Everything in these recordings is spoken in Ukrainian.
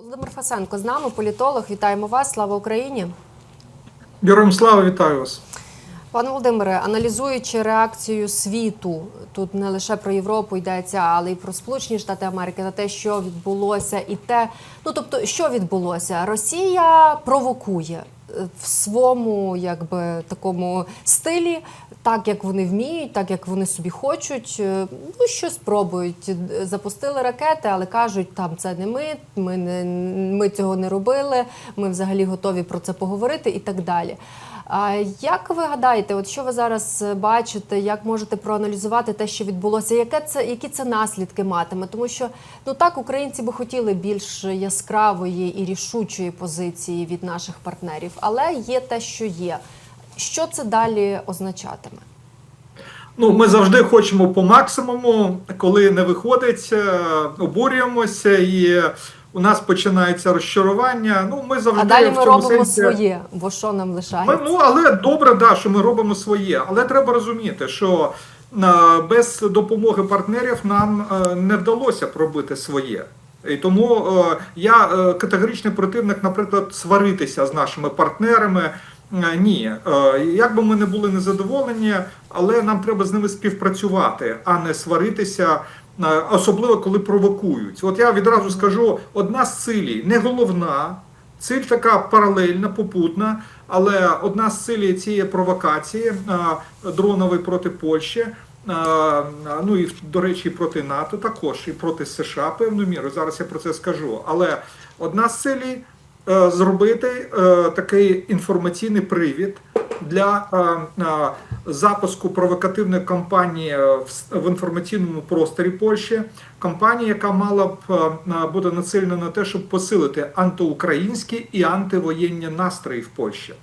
Володимир Фасенко з нами, політолог. Вітаємо вас. Слава Україні. Героям слава, вітаю вас. Пане Володимире, аналізуючи реакцію світу, тут не лише про Європу йдеться, але й про Сполучені Штати Америки на те, що відбулося, і те, ну тобто, що відбулося, Росія провокує е, в своєму якби такому стилі, так як вони вміють, так як вони собі хочуть. Е, Ну що спробують. Е, Запустили ракети, але кажуть, там це не ми. Ми не ми цього не робили. Ми взагалі готові про це поговорити і так далі. Як ви гадаєте, от що ви зараз е, бачите, як можете проаналізувати те, що відбулося? Яке це які це наслідки матиме? Тому що ну так українці би хотіли більш яскравої і рішучої позиції від наших партнерів, але є те, що є. Що це далі означатиме? Ну, ми завжди хочемо по максимуму, коли не виходить, е, обурюємося і у нас починається розчарування. Ну, ми завжди А далі в ми робимо сенсі... своє, бо що нам Ми, ну, але добре, да, що ми робимо своє. Але треба розуміти, що е, без допомоги партнерів нам е, не вдалося пробити своє. І тому е, я е, категоричний противник, наприклад, сваритися з нашими партнерами. Е, Ні, Е, як би ми не були незадоволені, але нам треба з ними співпрацювати, а не сваритися, особливо коли провокують. От я відразу скажу: одна з цілей, не головна, ціль така паралельна, попутна, але одна з цілей цієї провокації е, дронової проти Польщі. е, Ну і до речі, проти НАТО також, і проти США певною мірою. Зараз я про це скажу. Але одна з цілей е, зробити е, такий інформаційний привід для е, е, запуску провокативної кампанії в, в інформаційному просторі Польщі. Кампанія, яка мала б е, е, бути націлена на те, щоб посилити антиукраїнські і антивоєнні настрої в Польщі.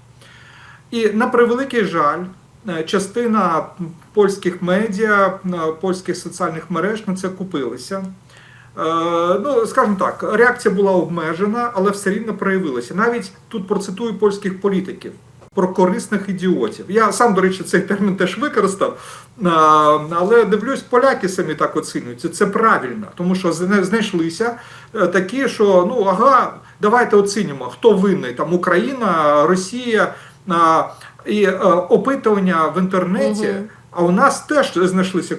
І на превеликий жаль, е, частина польських медіа, е, польських соціальних мереж на це купилися. Е, Ну, скажімо так, реакція була обмежена, але все рівно проявилася. Навіть тут процитую польських політиків про корисних ідіотів. Я сам, до речі, цей термін теж використав, але дивлюсь, поляки самі так оцінюють. Це правильно, тому що знайшлися е, такі, що ну ага, давайте оцінимо, хто винний там Україна, Росія і е, опитування в інтернеті. А у нас теж знайшлися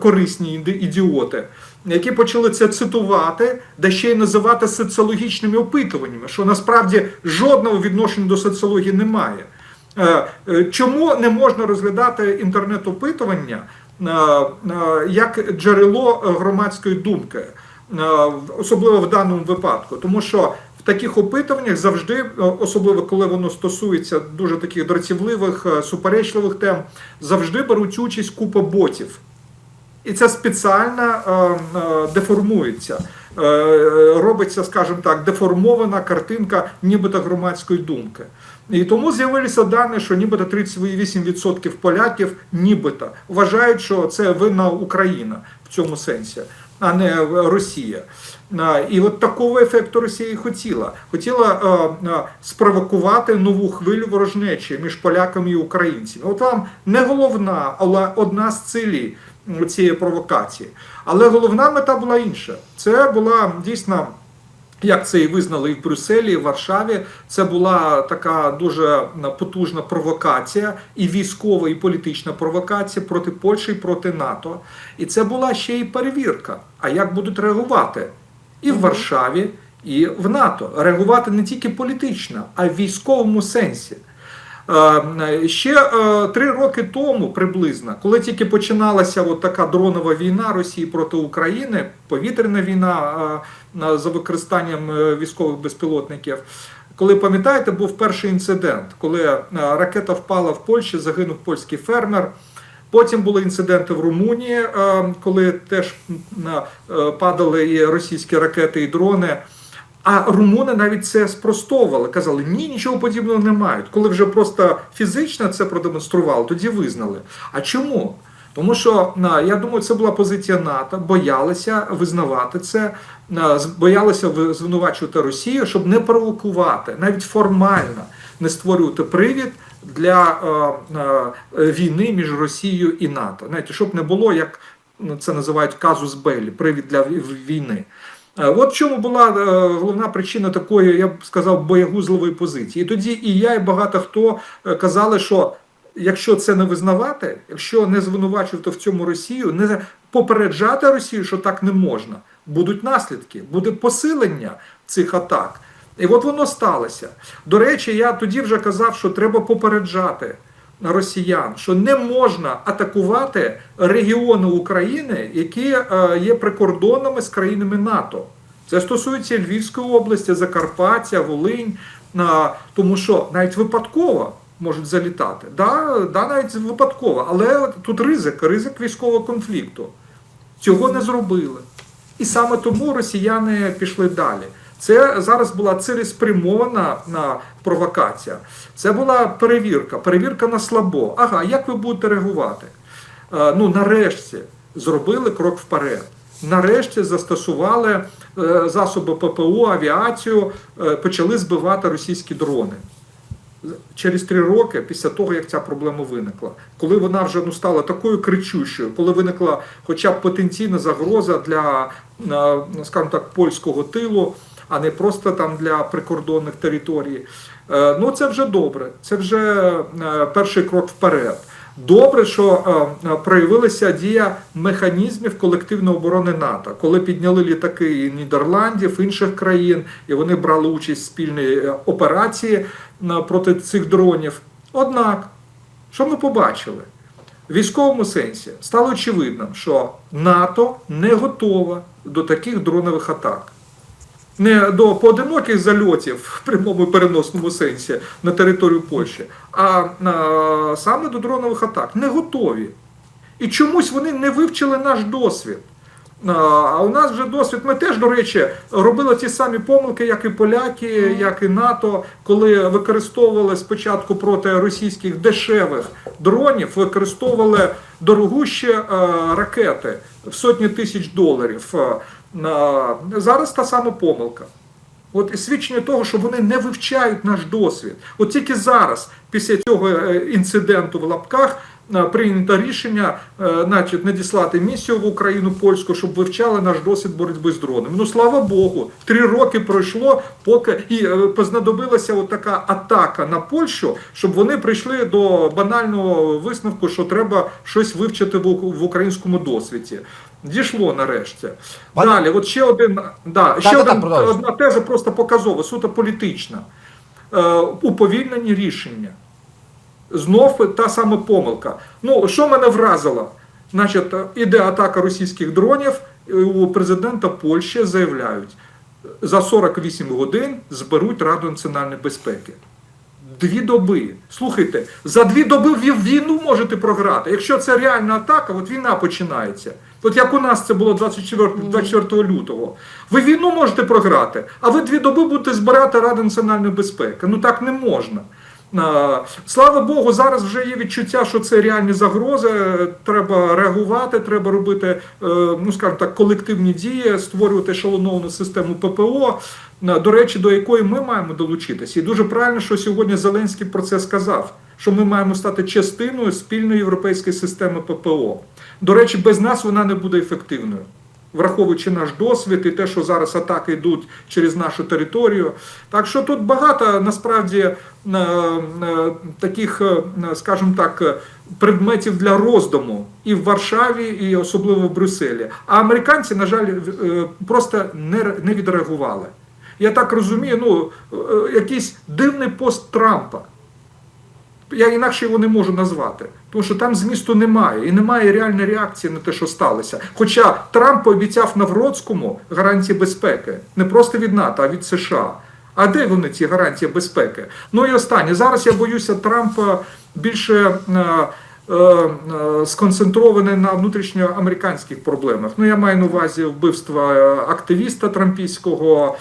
корисні ідіоти, які почали це цитувати, да ще й називати соціологічними опитуваннями, що насправді жодного відношення до соціології немає. Е, е, Чому не можна розглядати інтернет-опитування е, як джерело громадської думки, особливо в даному випадку? Тому що в таких опитуваннях завжди, особливо коли воно стосується дуже таких дратівливих, е, суперечливих тем, завжди беруть участь купа ботів. І це спеціально деформується. Робиться, скажімо так, деформована картинка нібито громадської думки. І тому з'явилися дані, що нібито 38% поляків нібито вважають, що це винна Україна в цьому сенсі, а не Росія. І от такого ефекту Росія і хотіла. Хотіла спровокувати нову хвилю ворожнечі між поляками і українцями. От вам не головна, але одна з цілей цієї провокації. Але головна мета була інша. Це була дійсно. Як це і визнали і в Брюсселі, і в Варшаві, це була така дуже потужна провокація, і військова, і політична провокація проти Польщі і проти НАТО. І це була ще й перевірка. А як будуть реагувати і в Варшаві, і в НАТО? Реагувати не тільки політично, а й в військовому сенсі. Е, Ще е, три роки тому приблизно, коли тільки починалася от така дронова війна Росії проти України, повітряна війна е, за використанням військових безпілотників. Коли пам'ятаєте, був перший інцидент, коли ракета впала в Польщі, загинув польський фермер. Потім були інциденти в Румунії, коли теж падали і російські ракети, і дрони. А румуни навіть це спростовували, казали, ні, нічого подібного не мають. Коли вже просто фізично це продемонстрували, тоді визнали. А чому? Тому що я думаю, це була позиція НАТО, боялися визнавати це, боялися звинувачувати Росію, щоб не провокувати, навіть формально не створювати привід для е, е, війни між Росією і НАТО. Знаєте, щоб не було як ну, це називають казус Белі, привід для війни. Е, От в чому була е, головна причина такої, я б сказав, боягузливої позиції. Тоді і я, і багато хто е, казали, що якщо це не визнавати, якщо не звинувачувати в цьому Росію, не попереджати Росію, що так не можна, будуть наслідки, буде посилення цих атак. І от воно сталося. До речі, я тоді вже казав, що треба попереджати росіян, що не можна атакувати регіони України, які е, є прикордонними з країнами НАТО. Це стосується Львівської області, Закарпаття, Волинь, тому що навіть випадково можуть залітати. Да, да, навіть випадково, але тут ризик, ризик військового конфлікту. Цього не зробили. І саме тому росіяни пішли далі. Це зараз була цілеспрямована на провокація. Це була перевірка, перевірка на слабо. Ага, як ви будете реагувати? Е, ну, нарешті зробили крок вперед. Нарешті застосували е, засоби ППО, авіацію, е, почали збивати російські дрони через три роки після того, як ця проблема виникла, коли вона вже ну стала такою кричущою, коли виникла хоча б потенційна загроза для, скажімо так, польського тилу, а не просто там для прикордонних територій. Е, Ну це вже добре. Це вже е, перший крок вперед. Добре, що е, проявилася дія механізмів колективної оборони НАТО, коли підняли літаки і Нідерландів, інших країн, і вони брали участь в спільній операції проти цих дронів. Однак, що ми побачили? В військовому сенсі стало очевидним, що НАТО не готова до таких дронових атак. Не до поодиноких зальотів в прямому і переносному сенсі на територію Польщі, а а, саме до дронових атак. Не готові. І чомусь вони не вивчили наш досвід. А, А у нас вже досвід. Ми теж, до речі, робили ті самі помилки, як і поляки, як і НАТО, коли використовували спочатку проти російських дешевих дронів, використовували дорогущі е, ракети в сотні тисяч доларів. Зараз та сама помилка. От і свідчення того, що вони не вивчають наш досвід. От тільки зараз, після цього е, інциденту в лапках, е, прийнято рішення, е, значить, надіслати місію в Україну польську, щоб вивчали наш досвід боротьби з дронами. Ну слава Богу, три роки пройшло, поки і познадобилася така атака на Польщу, щоб вони прийшли до банального висновку, що треба щось вивчити в українському досвіді. Дійшло нарешті. Пане- Далі, от ще один, да, ще так, один, продовжуйте. одна теза просто показова, суто політична. Е, уповільнені рішення. Знов та сама помилка. Ну, що мене вразило? Значить, іде атака російських дронів, у президента Польщі заявляють, за 48 годин зберуть Раду національної безпеки. Дві доби. Слухайте, за дві доби війну можете програти. Якщо це реальна атака, от війна починається. От як у нас це було 24, 24 лютого. Ви війну можете програти, а ви дві доби будете збирати Раду національної безпеки. Ну так не можна. Слава Богу, зараз вже є відчуття, що це реальні загрози. Треба реагувати, треба робити, е, ну скажімо так, колективні дії, створювати шалоновану систему ППО. До речі, до якої ми маємо долучитися. І дуже правильно, що сьогодні Зеленський про це сказав. Що ми маємо стати частиною спільної європейської системи ППО. До речі, без нас вона не буде ефективною враховуючи наш досвід і те, що зараз атаки йдуть через нашу територію. Так що тут багато насправді е, е, таких, е, скажімо так, предметів для роздуму і в Варшаві, і особливо в Брюсселі. А американці, на жаль, просто не, ре- відреагували. Я так розумію, ну якийсь дивний пост Трампа. Я інакше його не можу назвати, тому що там змісту немає і немає реальної реакції на те, що сталося. Хоча Трамп пообіцяв Навроцькому гарантії безпеки не просто від НАТО, а від США. А де вони ці гарантії безпеки? Ну і останнє. Зараз я боюся, Трамп е, більше е, сконцентрований на внутрішньоамериканських проблемах. Ну я маю на увазі вбивства е, активіста трампійського,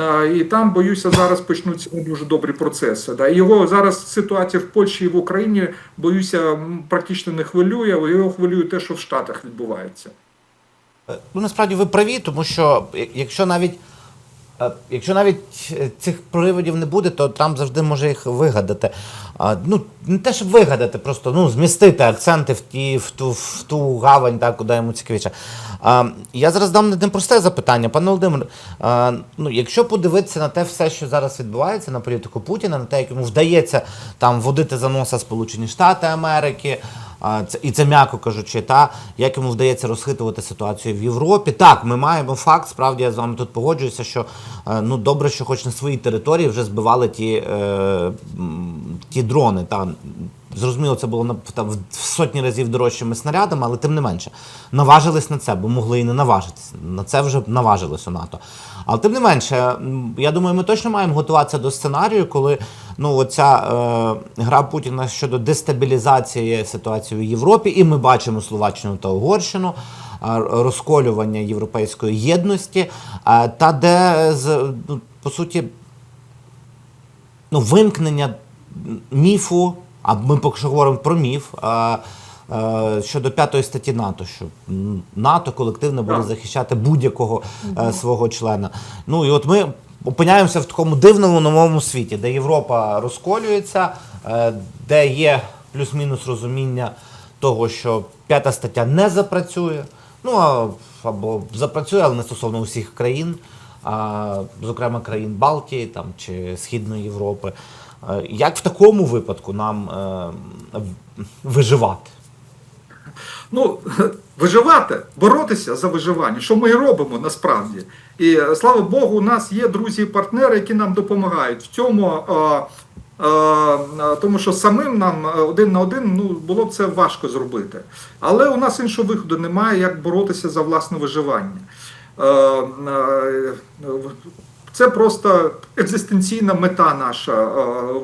е, і там боюся зараз почнуться не дуже добрі процеси. Да. Його зараз ситуація в Польщі і в Україні боюся практично не хвилює. Його хвилює те, що в Штатах відбувається. Е, Ну, насправді ви праві, тому що якщо навіть Е, Якщо навіть е, цих приводів не буде, то Трамп завжди може їх вигадати. Ну, не те, щоб вигадати, просто ну, змістити акценти в, ті, в, ту, в ту гавань, так, куди йому цікавіше. Я зараз дам не просте запитання. Пане Володимир, ну, якщо подивитися на те все, що зараз відбувається на політику Путіна, на те, як йому вдається там водити за носа Сполучені Штати Америки, це, і це м'яко кажучи, та як йому вдається розхитувати ситуацію в Європі. Так, ми маємо факт, справді я з вами тут погоджуюся, що е, ну добре, що хоч на своїй території вже збивали ті, е, ті дрони. Та, Зрозуміло, це було там, в сотні разів дорожчими снарядами, але тим не менше наважились на це, бо могли і не наважитися. На це вже наважилось НАТО. Але тим не менше, я думаю, ми точно маємо готуватися до сценарію, коли ну, оця е, гра Путіна щодо дестабілізації ситуації в Європі, і ми бачимо Словаччину та Угорщину, розколювання європейської єдності, та де з ну, по суті ну, вимкнення міфу, а ми поки що говоримо про міф. Е, Щодо п'ятої статті НАТО, що НАТО колективно буде захищати будь-якого е, свого члена. Ну і от ми опиняємося в такому дивному новому світі, де Європа розколюється, е, де є плюс-мінус розуміння того, що п'ята стаття не запрацює. Ну або запрацює, але не стосовно усіх країн, а, зокрема країн Балтії там, чи Східної Європи. Е, Як в такому випадку нам е, виживати? Ну, виживати, боротися за виживання, що ми і робимо насправді. І е, слава Богу, у нас є друзі і партнери, які нам допомагають в цьому. е, е, Тому що самим нам один на один ну, було б це важко зробити. Але у нас іншого виходу немає, як боротися за власне виживання. Це просто екзистенційна мета наша е,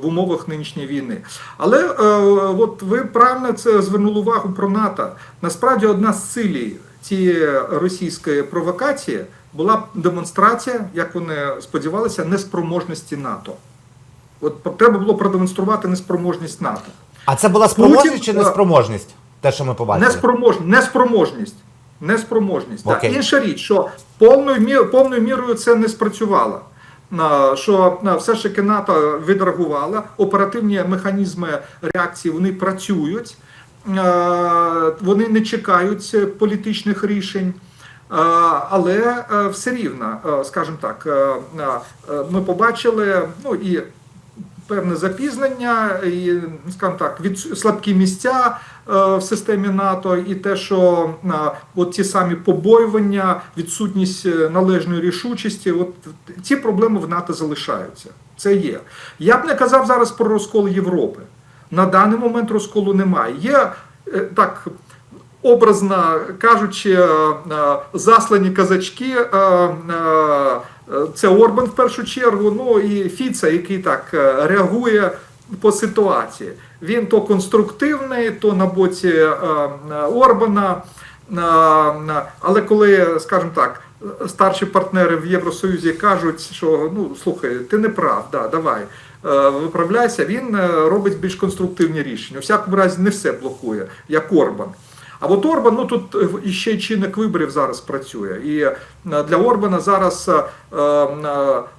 в умовах нинішньої війни. Але е, от ви правильно це звернули увагу про НАТО. Насправді одна з цілей цієї російської провокації була демонстрація, як вони сподівалися, неспроможності НАТО. От треба було продемонструвати неспроможність НАТО. А це була спроможність Путін, чи е, неспроможність? Те, що ми побачили? Неспроможність. Неспроможність. Неспроможність. Так. Інша річ, що повною, повною мірою це не спрацювало. Що все ж таки НАТО відреагувало, оперативні механізми реакції вони працюють, е, вони не чекають політичних рішень. Е, Але е, все рівно, скажімо так, ми побачили, ну і певне запізнення, і, скажімо так, від слабкі місця в системі НАТО, і те, що е, от ті самі побоювання, відсутність е, належної рішучості, от ці проблеми в НАТО залишаються. Це є. Я б не казав зараз про розкол Європи. На даний момент розколу немає. Є е, так. Образно кажучи, е, е, заслані казачки, е, е, е, це Орбан в першу чергу, ну і Фіца, який так е, реагує по ситуації. Він то конструктивний, то на боці е, е, Орбана. Е, Але коли, скажімо так, старші партнери в Євросоюзі кажуть, що ну слухай, ти не прав, да, давай. Виправляйся, він робить більш конструктивні рішення. У всякому разі, не все блокує, як Орбан. А от Орбан, ну тут е, іще чинник виборів зараз працює. І е, для Орбана зараз е,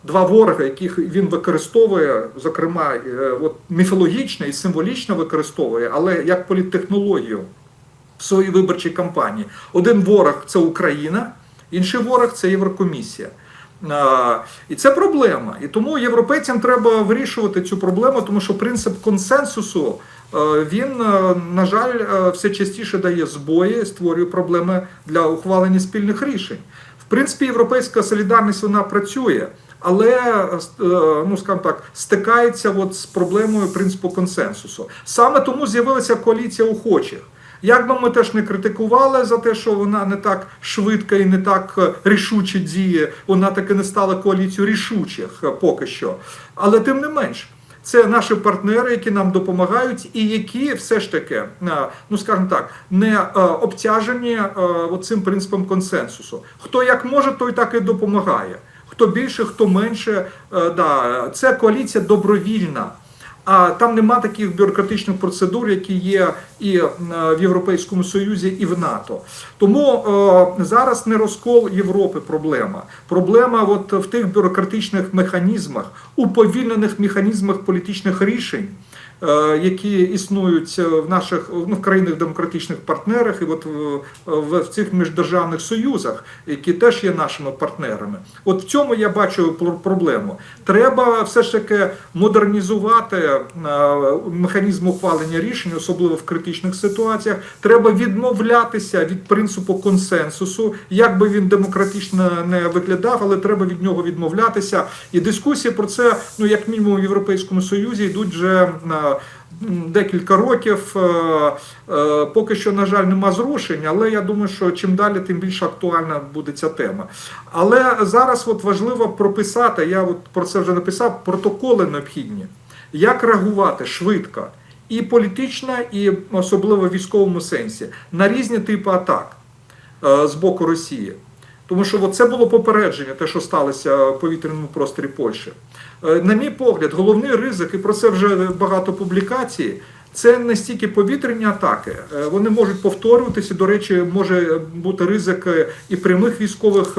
два ворога, яких він використовує, зокрема, от міфологічно і символічно використовує, але як політтехнологію в своїй виборчій кампанії. Один ворог це Україна, інший ворог це Єврокомісія. І це проблема. І тому європейцям треба вирішувати цю проблему, тому що принцип консенсусу він, е, на жаль, е, все частіше дає збої, створює проблеми для ухвалення спільних рішень. В принципі, європейська солідарність вона працює. Але е, ну скажімо так, стикається от з проблемою принципу консенсусу. Саме тому з'явилася коаліція охочих. Як би ми теж не критикували за те, що вона не так швидко і не так е, рішуче діє, вона таки не стала коаліцією рішучих е, поки що. Але тим не менш, це наші партнери, які нам допомагають, і які все ж таки, е, ну скажімо так, не е, обтяжені е, цим принципом консенсусу. Хто як може, той так і допомагає. Хто більше, хто менше, да, це коаліція добровільна. А там нема таких бюрократичних процедур, які є і е, в Європейському Союзі, і в НАТО. Тому е, зараз не розкол Європи проблема. Проблема от в тих бюрократичних механізмах, уповільнених механізмах політичних рішень. е, Які існують в наших ну, в країнах демократичних партнерах і от в, в, в цих міждержавних союзах, які теж є нашими партнерами. От в цьому я бачу проблему. Треба все ж таки модернізувати механізм ухвалення рішень, особливо в критичних ситуаціях. Треба відмовлятися від принципу консенсусу, як би він демократично не виглядав, але треба від нього відмовлятися. І дискусії про це, ну як мінімум, в Європейському Союзі йдуть вже на. Декілька років Е, е, поки що, на жаль, нема зрушень, але я думаю, що чим далі, тим більш актуальна буде ця тема. Але зараз от важливо прописати, я от про це вже написав, протоколи необхідні, як реагувати швидко, і політично, і особливо в військовому сенсі, на різні типи атак е, з боку Росії. Тому що це було попередження, те, що сталося в повітряному просторі Польщі. Е, На мій погляд, головний ризик, і про це вже багато публікацій. Це не стільки повітряні атаки, Е, вони можуть повторюватися. До речі, може бути ризик і прямих військових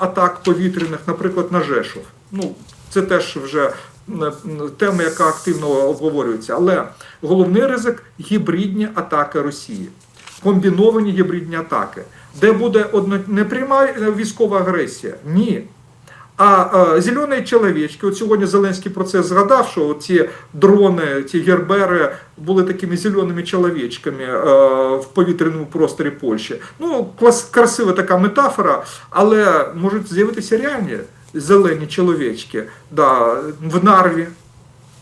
атак повітряних, наприклад, на Жешов. Ну, це теж вже тема, яка активно обговорюється. Але головний ризик гібридні атаки Росії комбіновані гібридні атаки, де буде одно не пряма е, військова агресія, ні. А е, зелені чоловічки, от сьогодні Зеленський про це згадав, що ці дрони, ці гербери були такими зеленими чоловічками е, в повітряному просторі Польщі. Ну, клас, красива така метафора, але можуть з'явитися реальні зелені чоловічки да, в Нарві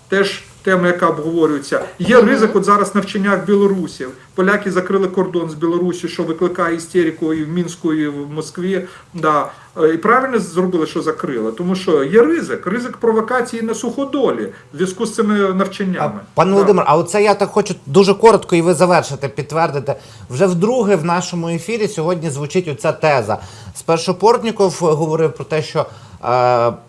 теж тема, яка обговорюється. Є ризик от зараз навчання в Білорусі. Поляки закрили кордон з Білорусі, що викликає істерику і в Мінську, і в Москві. Да. Е, І правильно зробили, що закрили, тому що є ризик, ризик провокації на суходолі в зв'язку з цими навчаннями. А, Пане Да. Володимир, а оце я так хочу дуже коротко і ви завершите, підтвердите. Вже вдруге в нашому ефірі сьогодні звучить оця теза. Спершу Портніков говорив про те, що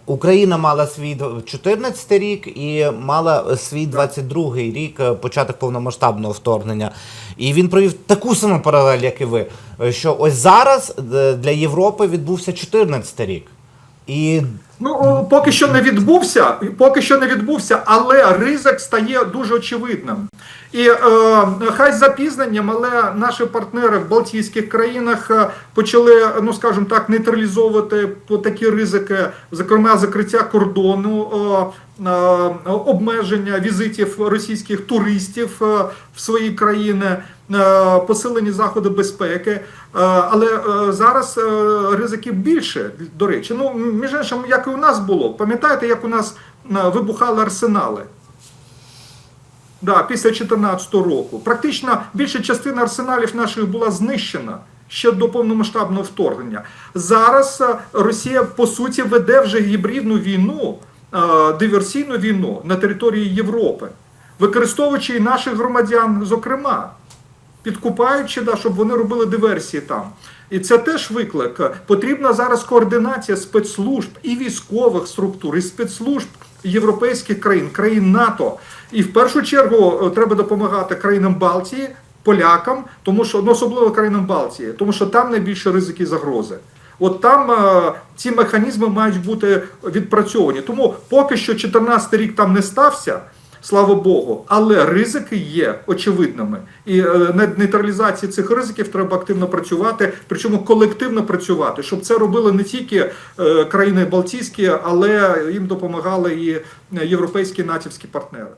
Україна мала свій 14 рік і мала свій 22 рік, е, початок повномасштабного вторгнення. І він провів таку саму паралель, як і ви, е, що ось зараз е, для Європи відбувся 14 рік. І Ну, поки що не відбувся, поки що не відбувся, але ризик стає дуже очевидним. І е, хай з запізненням, але наші партнери в Балтійських країнах е, почали, ну скажімо так, нейтралізовувати такі ризики, зокрема закриття кордону, е, е, обмеження візитів російських туристів е, в свої країни. е, Посилені заходи безпеки, але зараз ризиків більше. До речі, ну між іншим, як і у нас було. Пам'ятаєте, як у нас е, вибухали арсенали? Да, після 2014 року. Практично більша частина арсеналів наших була знищена ще до повномасштабного вторгнення. Зараз е, Росія по суті веде вже гібридну війну, е, диверсійну війну на території Європи, використовуючи і наших громадян, зокрема підкупаючи, да, щоб вони робили диверсії там. І це теж виклик. Потрібна зараз координація спецслужб і військових структур, і спецслужб європейських країн, країн НАТО. І в першу чергу е, треба допомагати країнам Балтії, полякам, тому що ну, особливо країнам Балтії, тому що там найбільше ризики загрози. От там е, ці механізми мають бути відпрацьовані. Тому поки що 14 рік там не стався. Слава Богу, але ризики є очевидними, і е, над нейтралізації цих ризиків треба активно працювати, причому колективно працювати, щоб це робили не тільки е, країни Балтійські, але їм допомагали і е, європейські натівські партнери.